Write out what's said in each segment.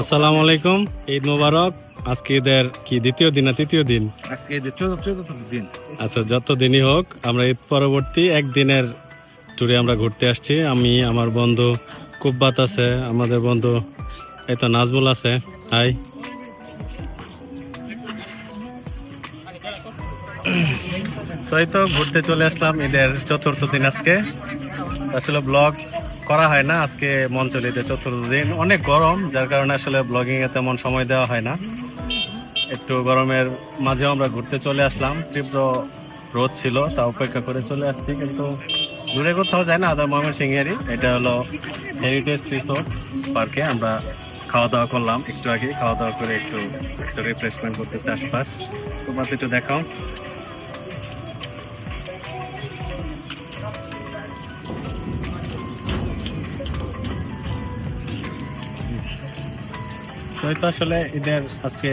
আসসালামু আলাইকুম ঈদ মোবারক। আজকে ঈদের কি দ্বিতীয় দিন না তৃতীয় দিন? আজকে চতুর্থ চতুর্থ দিন। আচ্ছা যত দিনই হোক আমরা ঈদ পরবর্তী একদিনের ট্যুরে আমরা ঘুরতে আসছি। আমি আমার বন্ধু কুব্বাত আছে আমাদের বন্ধু এই তো নাজমুল আছে। হাই। তো এই তো ঘুরতে চলে আসলাম ঈদের চতুর্থ দিন আজকে। আসলে ব্লগ। করা হয় না আজকে মঞ্চলিতে চতুর্থ দিন। অনেক গরম, যার কারণে আসলে ব্লগিংয়ে তেমন সময় দেওয়া হয় না। একটু গরমের মাঝেও আমরা ঘুরতে চলে আসলাম। তীব্র রোদ ছিল, তা অপেক্ষা করে চলে আসছি, কিন্তু দূরে কোথাও যায় না, আদার ময়মনসিংহেরই। এটা হলো হেরিটেজ রিসোর্ট পার্কে আমরা খাওয়া দাওয়া করলাম। একটু আগে খাওয়া দাওয়া করে একটু একটু রিফ্রেশমেন্ট করতেছে আশপাশ। তোমার একটু দেখাও। তো তো আসলে ঈদের আজকে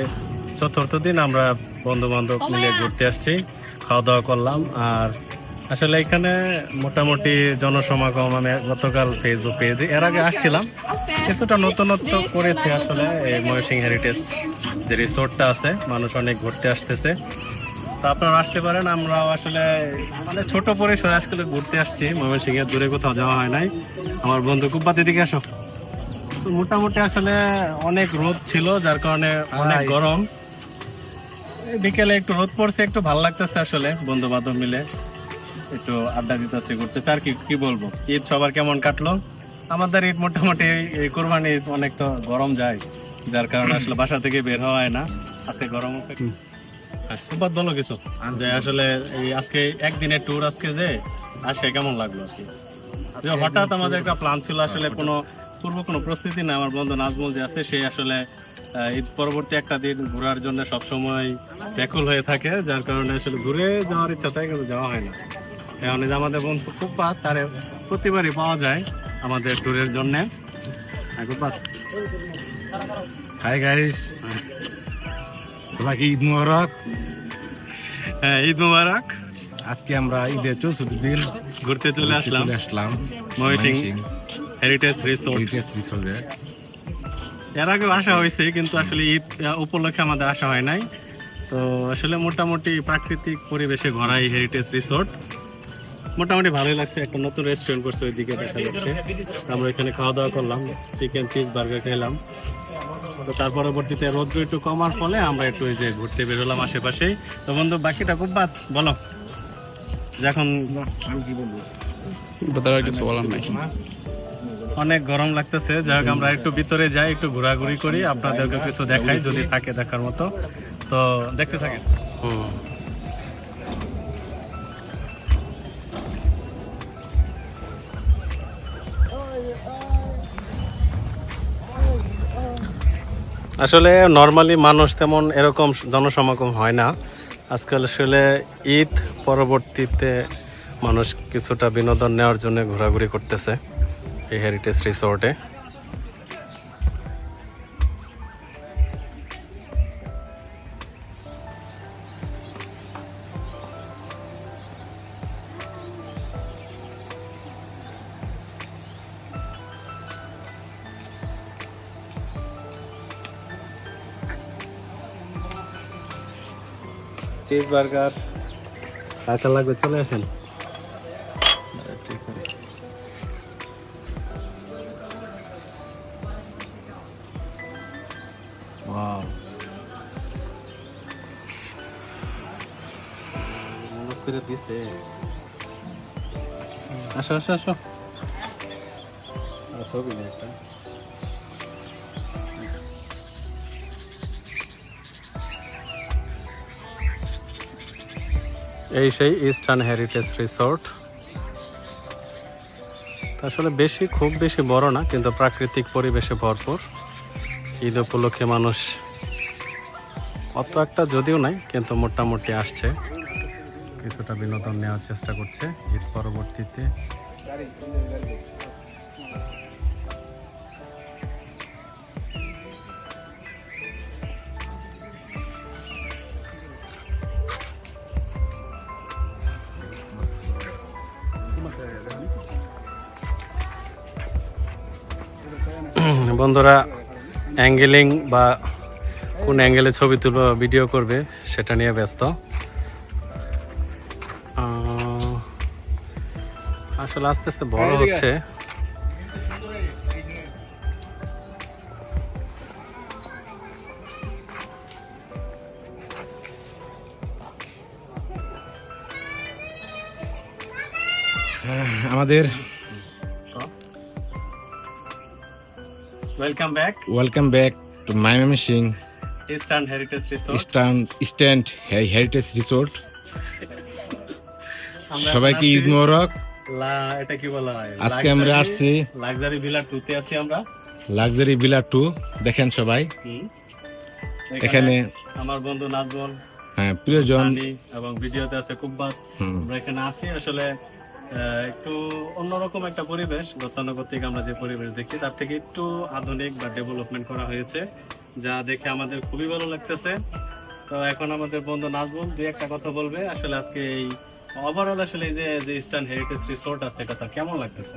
চতুর্থ দিন আমরা বন্ধু বান্ধব মিলে ঘুরতে আসছি খাওয়া দাওয়া করলাম। আর আসলে এখানে মোটামুটি জনসমাগম আমি গতকাল ফেসবুক পেজে এর আগে আসছিলাম। কিছুটা নতুনত্ব করেছে আসলে এই ময়ূরসিং হেরিটেজ যে রিসোর্টটা আছে মানুষ অনেক ঘুরতে আসতেছে। তো আপনারা আসতে পারেন আমরাও আসলে মানে ছোট পরিসরে আসলে ঘুরতে আসছি। ময়মনসিংহে দূরে কোথাও যাওয়া হয় নাই। আমার বন্ধু কুব্বাতে দিকে আসো। মোটামুটি আসলে অনেক রোদ ছিল যার কারণে অনেক গরম। বিকেলে একটু রোদ পড়ছে একটু ভালো লাগতেছে আসলে বন্ধু বান্ধব মিলে। একটু আড্ডা দিতেছে ঘুরতেছে। আর কি কি বলব? ঈদ সবার কেমন কাটলো? আমাদের ঈদ মোটামুটি এই কোরবানি ঈদ অনেক তো গরম যায় যার কারণে আসলে বাসা থেকে বের হওয়া হয় না। আজকে গরম সুপার বলো কিছু? যে আসলে এই আজকে একদিনের ট্যুর আজকে যে আর সে কেমন লাগল আর কি? যে হঠাৎ আমাদের একটা প্ল্যান ছিল আসলে কোনো পূর্ব কোনো প্রস্তুতি না আমার বন্ধু নাজমুল যে আছে সে আসলে ঈদ পরবর্তী একটা দিন ঘোরার জন্য সবসময় ব্যাকুল হয়ে থাকে যার কারণে আসলে ঘুরে যাওয়ার ইচ্ছা থাকে কিন্তু যাওয়া হয় না। এখন যে আমাদের বন্ধু খুব পাত তারে প্রতিবারই পাওয়া যায় আমাদের ট্যুরের জন্যে। খুব হাই গাইস সবাইকে ঈদ মোবারক? হ্যাঁ ঈদ মুবারক। আজকে আমরা ঈদের চতুর্থ দিন ঘুরতে চলে আসলাম। আসলাম ময়ূরসিং হেরিটেজ রিসোর্ট হরিটেজ রিসোর্টে এর আগেও আসা হয়েছে কিন্তু আসলে ঈদ উপলক্ষে আমাদের আসা হয় নাই। তো আসলে মোটামুটি প্রাকৃতিক পরিবেশে ঘোরা এই হেরিটেজ রিসোর্ট মোটামুটি ভালোই লাগছে একটা নতুন রেস্টুরেন্ট করছে ওইদিকে দেখা যাচ্ছে। আমরা এখানে খাওয়া দাওয়া করলাম চিকেন চিজ বার্গার খেলাম। তো তার পরবর্তীতে রোদ্র একটু কমার ফলে আমরা একটু এই যে ঘুরতে বেরোলাম আশেপাশে তো বন্ধু বাকিটা খুব বাদ বলো। যখন আমি কি বলব? কিছু বলার নাই। অনেক গরম লাগতেছে। যাই হোক, আমরা একটু ভিতরে যাই, একটু ঘোরাঘুরি করি। আপনাদেরকে কিছু দেখাই যদি থাকে দেখার মতো। তো দেখতে থাকেন। আসলে নর্মালি মানুষ তেমন এরকম জনসমাগম হয় না। আজকাল আসলে ঈদ পরবর্তীতে মানুষ কিছুটা বিনোদন নেওয়ার জন্য ঘোরাঘুরি করতেছে। এই হেরিটেজ রিসোর্টে চিজ বার্গার কাকা লাগবে চলে আসেন করে দিছে। আসো আসো আসো। ছবি নেই একটা। এই সেই ইস্টার্ন হেরিটেজ রিসোর্ট আসলে বেশি, খুব বেশি বড় না, কিন্তু প্রাকৃতিক পরিবেশে ভরপুর। ঈদ উপলক্ষে মানুষ অত একটা যদিও নাই, কিন্তু মোটামুটি আসছে। কিছুটা বিনোদন নেওয়ার চেষ্টা করছে ঈদ পরবর্তীতে। বন্ধুরা, অ্যাঙ্গেলিং বা কোন অ্যাঙ্গেলে ছবি তুলবে ভিডিও করবে, সেটা নিয়ে ব্যস্ত। আসলে আস্তে আস্তে বড় হচ্ছে। আমাদের welcome back welcome back to Mymensingh eastern heritage resort eastern stand heritage resort সবাইকে ঈদ মোবারক। এটা কি বলা হয়? আজকে আমরা আসছি। লাক্সারি ভিলা টুতে আছি আমরা। লাক্সারি ভিলা টু দেখেন সবাই। এখানে আমার বন্ধু নাজবল হ্যাঁ প্রিয়জন। এবং ভিডিওতে আছে কুব্বাত আমরা এখানে আছি। আসলে একটু অন্যরকম একটা পরিবেশ। গতানুগতিক আমরা যে পরিবেশ দেখি তার থেকে একটু আধুনিক বা ডেভেলপমেন্ট করা হয়েছে যা দেখে আমাদের খুবই ভালো লাগতেছে। তো এখন আমাদের বন্ধু নাজবুল দুই একটা কথা বলবে। আসলে আজকে এই ওভারঅল আসলে এই যে যে ইস্টার্ন হেরিটেজ রিসোর্ট আছে এটা তার কেমন লাগতেছে?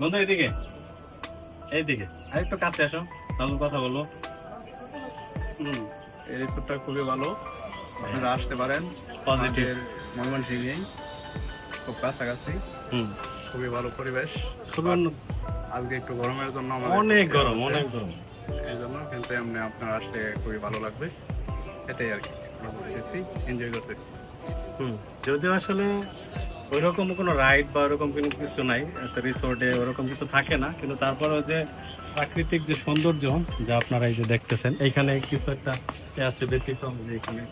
বন্ধু এইদিকে এইদিকে। আরেকটু কাছে আসো তাহলে কথা বলো হুম এই রিসোর্টটা খুবই ভালো। আপনারা আসতে পারেন। পজিটিভ ময়মনসিংহে খুব কাছাকাছি। হুম। খুবই ভালো পরিবেশ। খুবই আজকে একটু গরমের জন্য আমাদের অনেক গরম অনেক গরম। এই জন্য কিন্তু এমনি আপনার আসলে খুবই ভালো লাগবে। এটাই আর কি আমরা এনজয় করতেছি। যদিও আসলে ওইরকম কোনো রাইড বা ওরকম কোনো কিছু নাই রিসোর্টে ওরকম কিছু থাকে না, কিন্তু তারপরেও যে প্রাকৃতিক যে সৌন্দর্য যা আপনারা এই যে দেখতেছেন এইখানে কিছু একটা আছে ব্যতিক্রম যে এখানে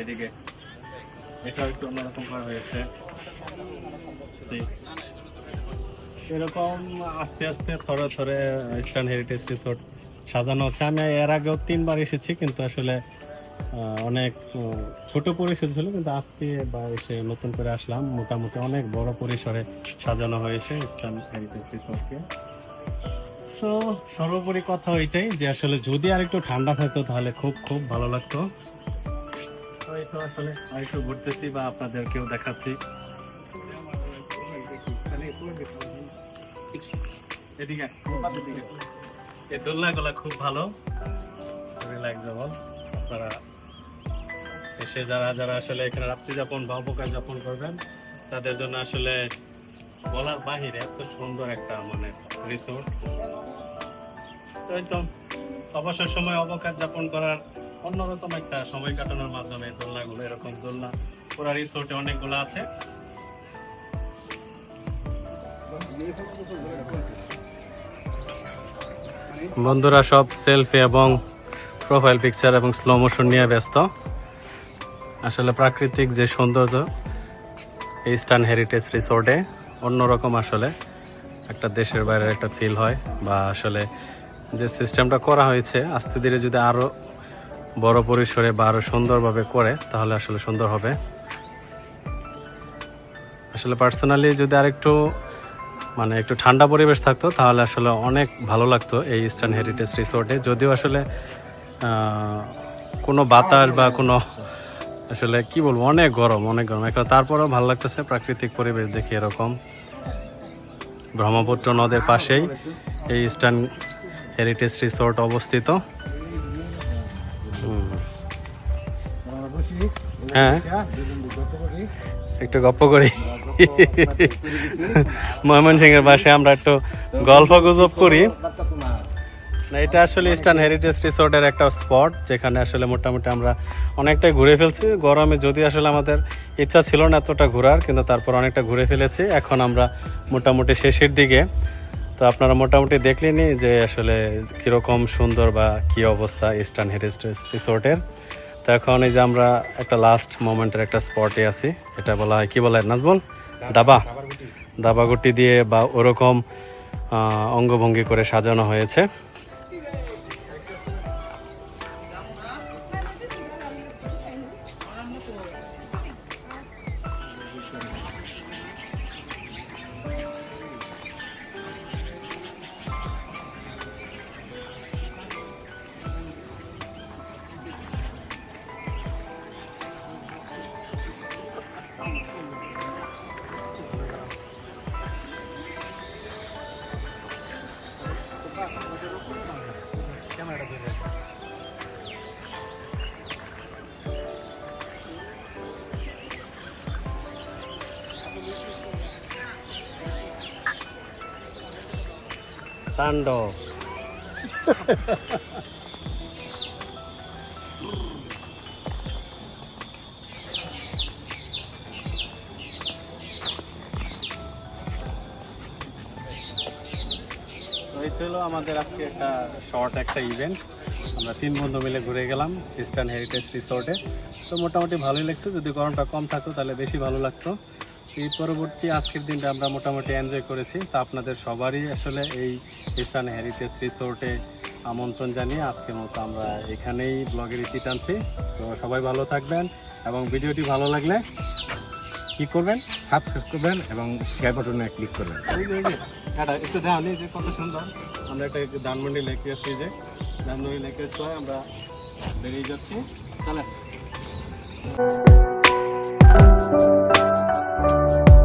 এদিকে এটা একটু অন্যরকম করা হয়েছে। এরকম আস্তে আস্তে থরে থরে ইস্টার্ন হেরিটেজ রিসোর্ট সাজানো হচ্ছে। আমি এর আগেও তিনবার এসেছি, কিন্তু আসলে অনেক ছোট পরিসর ছিল, কিন্তু আজকে বা এসে নতুন করে আসলাম। মোটামুটি অনেক বড় পরিসরে সাজানো হয়েছে ইস্টার্ন হেরিটেজ রিসোর্টকে তো সর্বোপরি কথা ওইটাই যে আসলে যদি আর একটু ঠান্ডা থাকতো, তাহলে খুব খুব ভালো লাগতো। আসলে আরেকটু ঘুরতেছি বা আপনাদেরকেও দেখাচ্ছি। এদিকে। এই দোলনাগুলো খুব ভালো। লাগজেবল আপনারা এসে যারা যারা আসলে এখানে রাত্রি যাপন বা অবকাশ যাপন করবেন, তাদের জন্য আসলে বলার বাহিরে এত সুন্দর একটা মানে রিসোর্ট তো এই অবসর সময় অবকাশ যাপন করার অন্যরকম একটা সময় কাটানোর মাধ্যমে দোলনাগুলো, এরকম দোলনা পুরা রিসোর্টে অনেকগুলো আছে। বন্ধুরা সব সেলফি এবং প্রোফাইল পিকচার এবং স্লো মোশন নিয়ে ব্যস্ত। আসলে প্রাকৃতিক যে সৌন্দর্য ইস্টার্ন হেরিটেজ রিসোর্টে অন্যরকম আসলে একটা দেশের বাইরের একটা ফিল হয় বা আসলে যে সিস্টেমটা করা হয়েছে, আস্তে ধীরে যদি আরও বড় পরিসরে বা আরও সুন্দরভাবে করে, তাহলে আসলে সুন্দর হবে। আসলে পার্সোনালি যদি আরেকটু মানে একটু ঠান্ডা পরিবেশ থাকতো, তাহলে আসলে অনেক ভালো লাগতো এই ইস্টার্ন হেরিটেজ রিসোর্টে। যদিও আসলে কোনো বাতাস বা কোনো আসলে কি বলব, অনেক গরম অনেক গরম। এখন তারপরেও ভালো লাগতেছে, প্রাকৃতিক পরিবেশ দেখে এরকম। ব্রহ্মপুত্র নদের পাশেই এই ইস্টার্ন হেরিটেজ রিসোর্ট অবস্থিত। হ্যাঁ। একটু গপ্প করি। ময়মনসিংহের পাশে আমরা একটু গল্প গুজব করি। না এটা আসলে ইস্টার্ন হেরিটেজ রিসোর্টের একটা স্পট যেখানে আসলে মোটামুটি আমরা অনেকটাই ঘুরে ফেলছি। গরমে যদি আসলে আমাদের ইচ্ছা ছিল না এতটা ঘোরার কিন্তু তারপর অনেকটা ঘুরে ফেলেছি। এখন আমরা মোটামুটি শেষের দিকে। তো আপনারা মোটামুটি দেখলেনি যে আসলে কীরকম সুন্দর বা কি অবস্থা ইস্টার্ন হেরিটেজ রিসোর্টের তো এখন এই যে আমরা একটা লাস্ট মোমেন্টের একটা স্পটে আছি। এটা বলা হয় কী বলা হয় নাজবল দাবা দাবাগুটি। দিয়ে বা ওরকম অঙ্গভঙ্গি করে সাজানো হয়েছে। ছিল আমাদের আজকে একটা শর্ট একটা ইভেন্ট আমরা তিন বন্ধু মিলে ঘুরে গেলাম খ্রিস্টান হেরিটেজ রিসোর্টে তো মোটামুটি ভালোই লাগছে। যদি গরমটা কম থাকতো তাহলে বেশি ভালো লাগতো। এই পরবর্তী আজকের দিনটা আমরা মোটামুটি এনজয় করেছি। তা আপনাদের সবারই আসলে এই খ্রিস্টান হেরিটেজ রিসোর্টে আমন্ত্রণ জানিয়ে আজকের মতো আমরা এখানেই ব্লগের ইতি টানছি। তো সবাই ভালো থাকবেন এবং ভিডিওটি ভালো লাগলে কি করবেন? সাবস্ক্রাইব করবেন এবং শেয়ার বাটনে ক্লিক করবেন। একটু নেই যে কত সুন্দর। আমরা একটা ধানমন্ডি লেকে আসছি যে ধানমন্ডি লেকে চলে আমরা বেরিয়ে যাচ্ছি। চলে